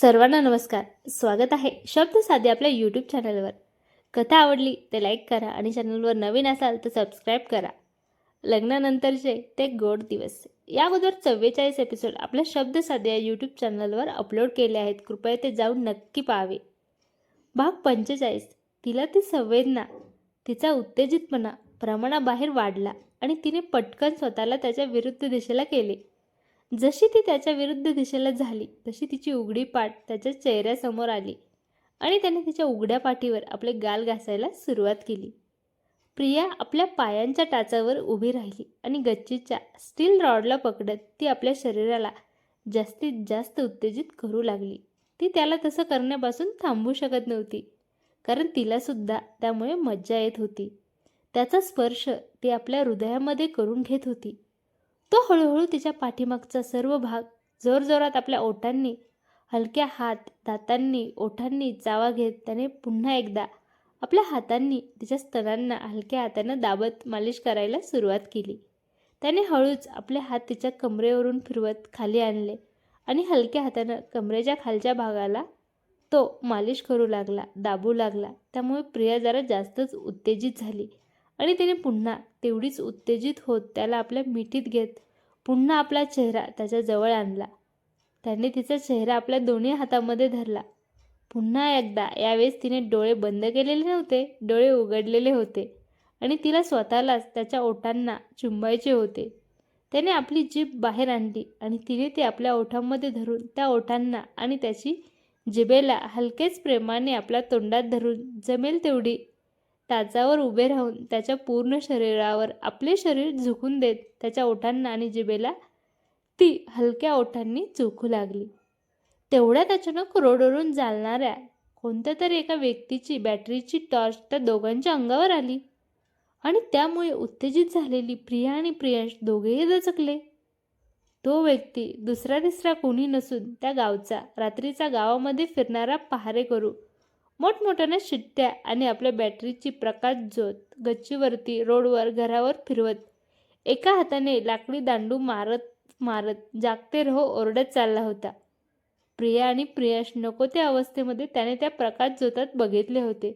सर्वांना नमस्कार. स्वागत आहे शब्द साधे आपल्या यूट्यूब चॅनलवर कथा आवडली ते लाईक करा आणि चॅनलवर नवीन असाल तर सबस्क्राईब करा. लग्नानंतरचे ते गोड दिवस. या अगोदर चव्वेचाळीस एपिसोड आपल्या शब्द साधे या यूट्यूब चॅनलवर अपलोड केले आहेत. कृपया ते जाऊन नक्की पाहावे. भाग पंचेचाळीस. तिला ती संवेदना तिचा उत्तेजितपणा प्रमाणाबाहेर वाढला आणि तिने पटकन स्वतःला त्याच्या विरुद्ध दिशेला केले. जशी ती त्याच्या विरुद्ध दिशेला झाली तशी तिची उघडी पाठ त्याच्या चेहऱ्यासमोर आली आणि त्याने तिच्या उघड्या पाठीवर आपले गाल घासायला सुरुवात केली. प्रिया आपल्या पायांच्या टाचावर उभी राहिली आणि गच्चीच्या स्टील रॉडला पकडत ती आपल्या शरीराला जास्तीत जास्त उत्तेजित करू लागली. ती त्याला तसं करण्यापासून थांबू शकत नव्हती कारण तिलासुद्धा त्यामुळे मज्जा येत होती. त्याचा स्पर्श ती आपल्या हृदयामध्ये करून घेत होती. तो हळूहळू तिच्या पाठीमागचा सर्व भाग जोरजोरात आपल्या ओठांनी हलक्या हात दातांनी ओठांनी चावा घेत त्याने पुन्हा एकदा आपल्या हातांनी तिच्या स्तनांना हलक्या हातानं दाबत मालिश करायला सुरुवात केली. त्याने हळूच आपले हात तिच्या कमरेवरून फिरवत खाली आणले आणि हलक्या हातानं कमरेच्या खालच्या भागाला तो मालिश करू लागला दाबू लागला. त्यामुळे प्रिया जरा जास्तच उत्तेजित झाली आणि तिने पुन्हा तेवढीच उत्तेजित होत त्याला आपल्या मिठीत घेत पुन्हा आपला चेहरा त्याच्याजवळ आणला. त्याने तिचा चेहरा आपल्या दोन्ही हातामध्ये धरला. पुन्हा एकदा यावेळेस तिने डोळे बंद केलेले नव्हते डोळे उघडलेले होते आणि तिला स्वतःलाच त्याच्या ओठांना चुंबायचे होते. त्याने आपली जीभ बाहेर आणली आणि तिने ती आपल्या ओठांमध्ये धरून त्या ओठांना आणि त्याची जिबेला हलकेच प्रेमाने आपल्या तोंडात धरून जमेल तेवढी टाचावर उभे राहून त्याच्या पूर्ण शरीरावर आपले शरीर झुकून देत त्याच्या ओठांना आणि जिभेला ती हलक्या ओठांनी चोखू लागली. तेवढ्यात अचानक रोडवरून चालणाऱ्या कोणत्या तरी एका व्यक्तीची बॅटरीची टॉर्च त्या दोघांच्या अंगावर आली आणि त्यामुळे उत्तेजित झालेली प्रिया आणि प्रियांश दोघेही दचकले. तो व्यक्ती दुसरा तिसरा कोणी नसून त्या गावचा रात्रीचा गावामध्ये फिरणारा पहारेकरू मोठमोठ्याने शिट्ट्या आणि आपल्या बॅटरीची प्रकाश ज्योत गच्चीवरती रोडवर घरावर फिरवत. एका हाताने लाकडी दांडू मारत मारत जागते रहो ओरडत चालला होता. प्रिया आणि प्रियाश नको त्या अवस्थेमध्ये त्याने त्या प्रकाश ज्योतात बघितले होते.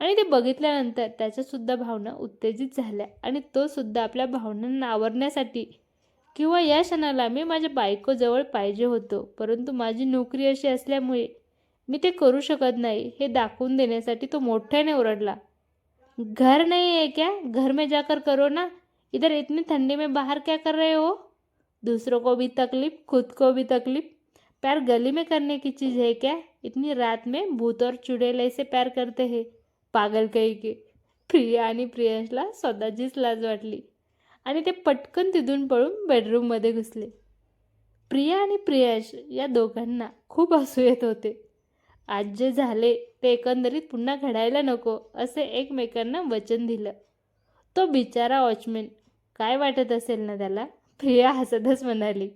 आणि ते बघितल्यानंतर त्याच्यासुद्धा भावना उत्तेजित झाल्या आणि तो सुद्धा आपल्या भावनांना आवरण्यासाठी किंवा या क्षणाला मी माझ्या बायकोजवळ पाहिजे होतो परंतु माझी नोकरी अशी असल्यामुळे मी ते करू शकत नाही हे दाखवून देण्यासाठी तो मोठ्याने ओरडला. घर नहीं है क्या? घर में जाकर करो ना. इधर इतनी ठंडी में बाहर क्या कर रहे हो? दूसरों को भी तकलीफ खुद को भी तकलीफ. प्यार गली में करने की चीज़ है क्या? इतनी रात में भूत और चुड़ैल ऐसे प्यार करते हैं। पागल काही के। प्रिया आणि प्रियांशला स्वतःचीच लाज वाटली. आणि ते पटकन तिथून पळून बेडरूममध्ये घुसले. प्रिया आणि प्रियांश या दोघांना खूप हसू येत होते. आज जे झाले ते एकंदरीत पुन्हा घडायला नको असे एकमेकांना वचन दिलं. तो बिचारा वॉचमॅन काय वाटत असेल ना त्याला? प्रिया हसतच म्हणाली.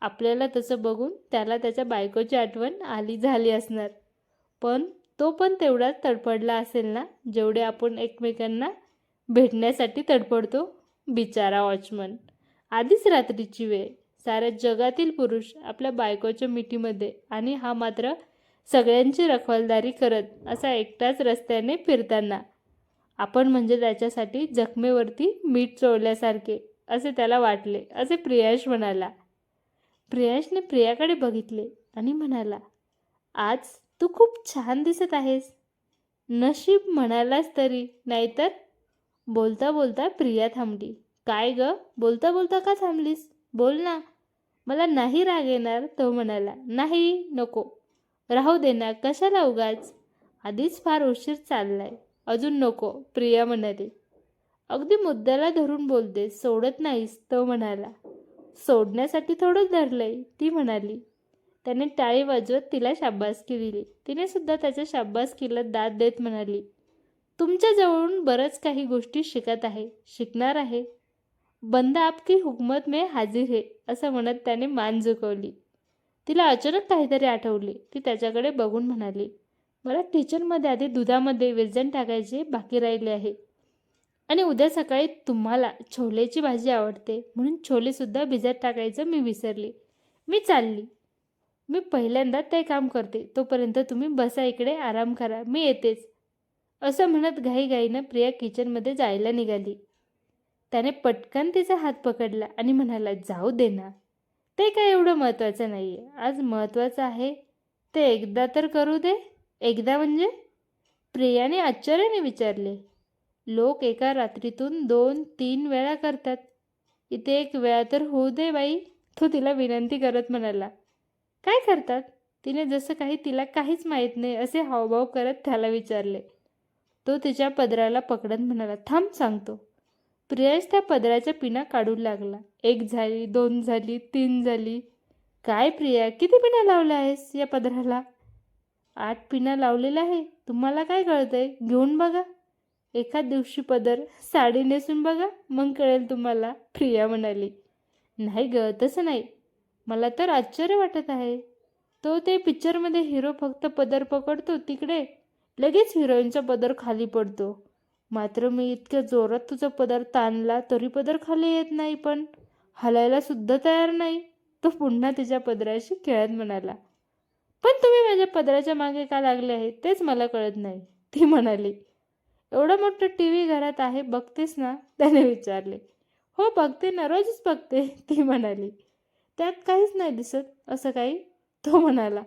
आपल्याला तसं बघून त्याला त्याच्या बायकोची आठवण आली झाली असणार. पण तो पण तेवढाच तडफडला असेल ना जेवढे आपण एकमेकांना भेटण्यासाठी तडफडतो? बिचारा वॉचमन आधीच रात्रीची वेळ. साऱ्या जगातील पुरुष आपल्या बायकोच्या मिठीमध्ये आणि हा मात्र सगळ्यांची रखवालदारी करत असा एकटाच रस्त्याने फिरताना. आपण म्हणजे त्याच्यासाठी जखमेवरती मीठ चोळल्यासारखे असे त्याला वाटले असे प्रियाश म्हणाला. प्रियाशने प्रियाकडे बघितले आणि म्हणाला आज तू खूप छान दिसत आहेस. नशीब म्हणालास तरी नाहीतर? बोलता बोलता प्रिया थांबली. काय ग? बोलता बोलता का थांबलीस? बोल ना. मला नाही राग येणार तो म्हणाला. नाही नको. राहू दे ना कशाला उगाच? आधीच फार उशीर चाललाय. अजून नको प्रिया म्हणाली. अगदी मुद्द्याला धरून बोलते सोडत नाहीस तो म्हणाला. सोडण्यासाठी थोडंच धरलंय ती म्हणाली. त्याने टाळी वाजवत तिला शाब्बासकी दिली. तिने सुद्धा त्याच्या शाब्बासकीला दाद देत म्हणाली. तुमच्याजवळून बरंच काही गोष्टी शिकत आहे शिकणार आहे. बंद आपकी हुकमत में हाजीर है असं म्हणत त्याने मान झुकवली. तिला अचानक काहीतरी आठवले. ती त्याच्याकडे बघून म्हणाली मला किचनमध्ये आधी दुधामध्ये विरजण टाकायचे बाकी राहिले आहे. आणि उद्या सकाळी तुम्हाला छोलेची भाजी आवडते. म्हणून छोलेसुद्धा भिजत टाकायचं मी विसरली. मी चालली. मी पहिल्यांदा ते काम करते. तोपर्यंत तुम्ही बसा इकडे आराम करा. मी येतेच. असं म्हणत घाईघाईनं प्रिया किचनमध्ये जायला निघाली. त्याने पटकन तिचा हात पकडला आणि म्हणाला जाऊ दे ना. ते काय एवढं महत्त्वाचं नाही आहे आज महत्त्वाचं आहे ते एकदा तर करू दे एकदा म्हणजे? प्रियाने आश्चर्याने विचारले. लोक एका रात्रीतून दोन तीन वेळा करतात. इथे एक वेळा तर होऊ दे बाई तो तिला विनंती करत म्हणाला. काय करतात? तिने जसं काही तिला काहीच माहीत नाही असे हावभाव करत त्याला विचारले. तो तिच्या पदराला पकडत म्हणाला थांब सांगतो. प्रियांश त्या पदराच्या पिना काढू लागला. एक झाली दोन झाली तीन झाली. काय प्रिया किती पिना लावल्या आहेस या पदराला? आठ पिना लावलेल्या आहे. तुम्हाला काय कळतंय? घेऊन बघा. एखाद दिवशी पदर साडी नेसून बघा मग कळेल तुम्हाला प्रिया म्हणाली. नाही ग तसं नाही. मला तर आश्चर्य वाटत आहे. तो ते पिक्चरमध्ये हिरो फक्त पदर पकडतो तिकडे. लगेच हिरोईनचा पदर खाली पडतो. मात्र मी इतक्या जोरात तुझा पदर ताणला तरी पदर खाली येत नाही पण हलायला सुद्धा तयार नाही. तो पुन्हा तिच्या पदराशी खेळत म्हणाला पण तुम्ही माझ्या पदराच्या मागे का लागले आहे? तेच मला कळत नाही. ती म्हणाली एवढं मोठं टी व्ही घरात आहे बघतेस ना? त्याने विचारले हो बघते ना रोजच बघते. ती म्हणाली त्यात काहीच नाही दिसत. असं काही? तो म्हणाला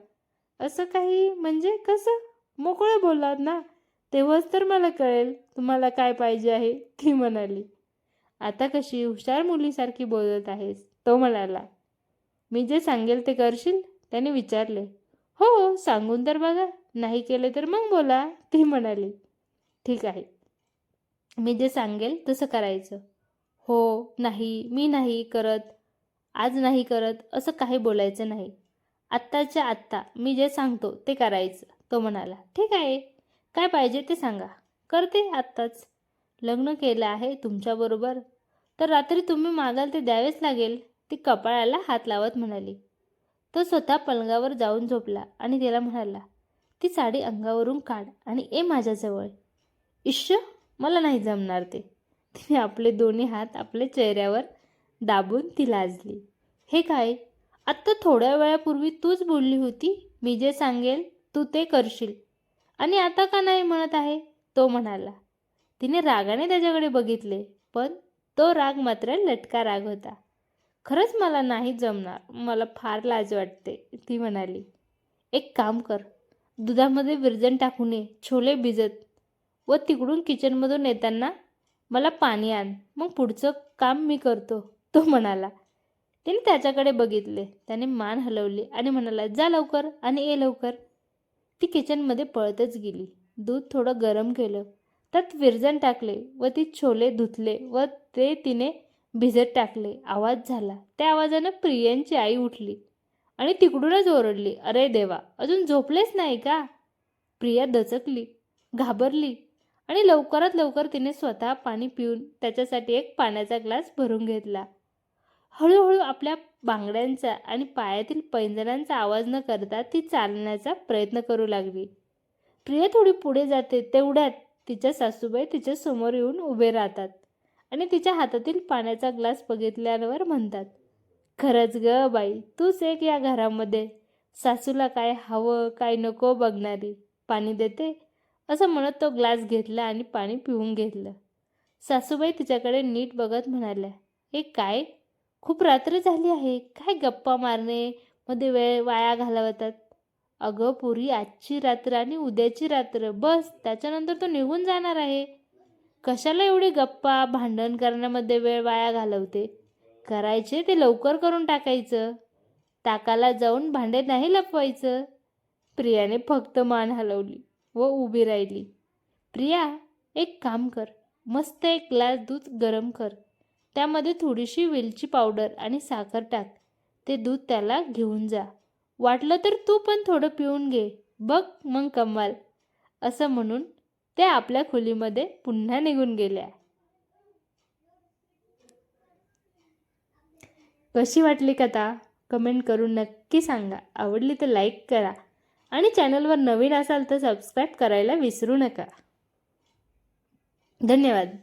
असं काही म्हणजे कसं? मोकळं बोललात ना. तेव्हाच तर मला कळेल तुम्हाला काय पाहिजे आहे ती म्हणाली. आता कशी हुशार मुलीसारखी बोलत आहेस तो म्हणाला. मी जे सांगेल ते करशील? त्याने विचारले. हो हो सांगून तर बघा नाही केले तर मग बोला ती म्हणाली. ठीक आहे मी जे सांगेल तसं करायचं. हो नाही मी नाही करत आज नाही करत असं काही बोलायचं नाही. आत्ताच्या आत्ता मी जे सांगतो ते करायचं तो म्हणाला. ठीक आहे काय पाहिजे ते सांगा. करते आत्ताच. लग्न केलं आहे तुमच्याबरोबर तर रात्री तुम्ही मागाल ते द्यावेच लागेल. ती कपाळाला हात लावत म्हणाली. तो स्वतः पलंगावर जाऊन झोपला आणि तिला म्हणाला ती साडी अंगावरून काढ आणि ए माझ्याजवळ इश्य मला नाही जमणार ते. तिने आपले दोन्ही हात आपल्या चेहऱ्यावर दाबून ती लाजली. हे काय? आत्ता थोड्या वेळापूर्वी तूच बोलली होती. मी जे सांगेल तू ते करशील. आणि आता का नाही म्हणत आहे? तो म्हणाला. तिने रागाने त्याच्याकडे बघितले पण तो राग मात्र लटका राग होता. खरंच मला नाही जमणार मला फार लाज वाटते ती म्हणाली. एक काम कर दुधामध्ये विरजण टाकून ये छोले भिजत. व तिकडून किचनमधून येताना मला पाणी आण मग पुढचं काम मी करतो तो म्हणाला. तिने त्याच्याकडे बघितले त्याने मान हलवली आणि म्हणाला जा लवकर आणि ये लवकर. ती किचनमध्ये पळतच गेली. दूध थोडं गरम केलं. त्यात विरजण टाकले व ती छोले धुतले व ते तिने भिजत टाकले. आवाज झाला. त्या आवाजानं प्रियांची आई उठली आणि तिकडूनच ओरडली अरे देवा अजून झोपलेच नाही का? प्रिया दचकली घाबरली आणि लवकरात लवकर तिने स्वतः पाणी पिऊन त्याच्यासाठी एक पाण्याचा ग्लास भरून घेतला. हळूहळू आपल्या बांगड्यांचा आणि पायातील पैंजणांचा आवाज न करता ती चालण्याचा प्रयत्न करू लागली. प्रिया थोडी पुढे जाते तेवढ्यात तिच्या सासूबाई तिच्या समोर येऊन उभे राहतात आणि तिच्या हातातील पाण्याचा ग्लास बघितल्यावर म्हणतात खरंच ग बाई तूच एक या घरामध्ये. सासूला काय हवं काय नको बघणारी. पाणी देते. असं म्हणत तो ग्लास घेतला आणि पाणी पिऊन घेतलं. सासूबाई तिच्याकडे नीट बघत म्हणाल्या हे काय? खूप रात्र झाली आहे. काय गप्पा मारणे? मध्ये वेळ वाया घालवतात. अगं पुरी आजची रात्र आणि उद्याची रात्र. बस त्याच्यानंतर तो निघून जाणार आहे. कशाला एवढी गप्पा? भांडण करण्यामध्ये वेळ वाया घालवते. करायचे ते लवकर करून टाकायचं. ताकाला जाऊन भांडे नाही लपवायचं. प्रियाने फक्त मान हलवली व उभी राहिली. प्रिया एक काम कर. मस्त एक ग्लास दूध गरम कर. त्यामध्ये थोडीशी वेलची पावडर आणि साखर टाक. ते दूध त्याला घेऊन जा. वाटलं तर तू पण थोडं पिऊन घे. बघ मग कमाल. असं म्हणून त्या आपल्या खोलीमध्ये पुन्हा निघून गेल्या. कशी वाटली कथा? कमेंट करून नक्की सांगा. आवडली तर लाईक करा. आणि चॅनलवर नवीन असाल तर सबस्क्राईब करायला विसरू नका. धन्यवाद.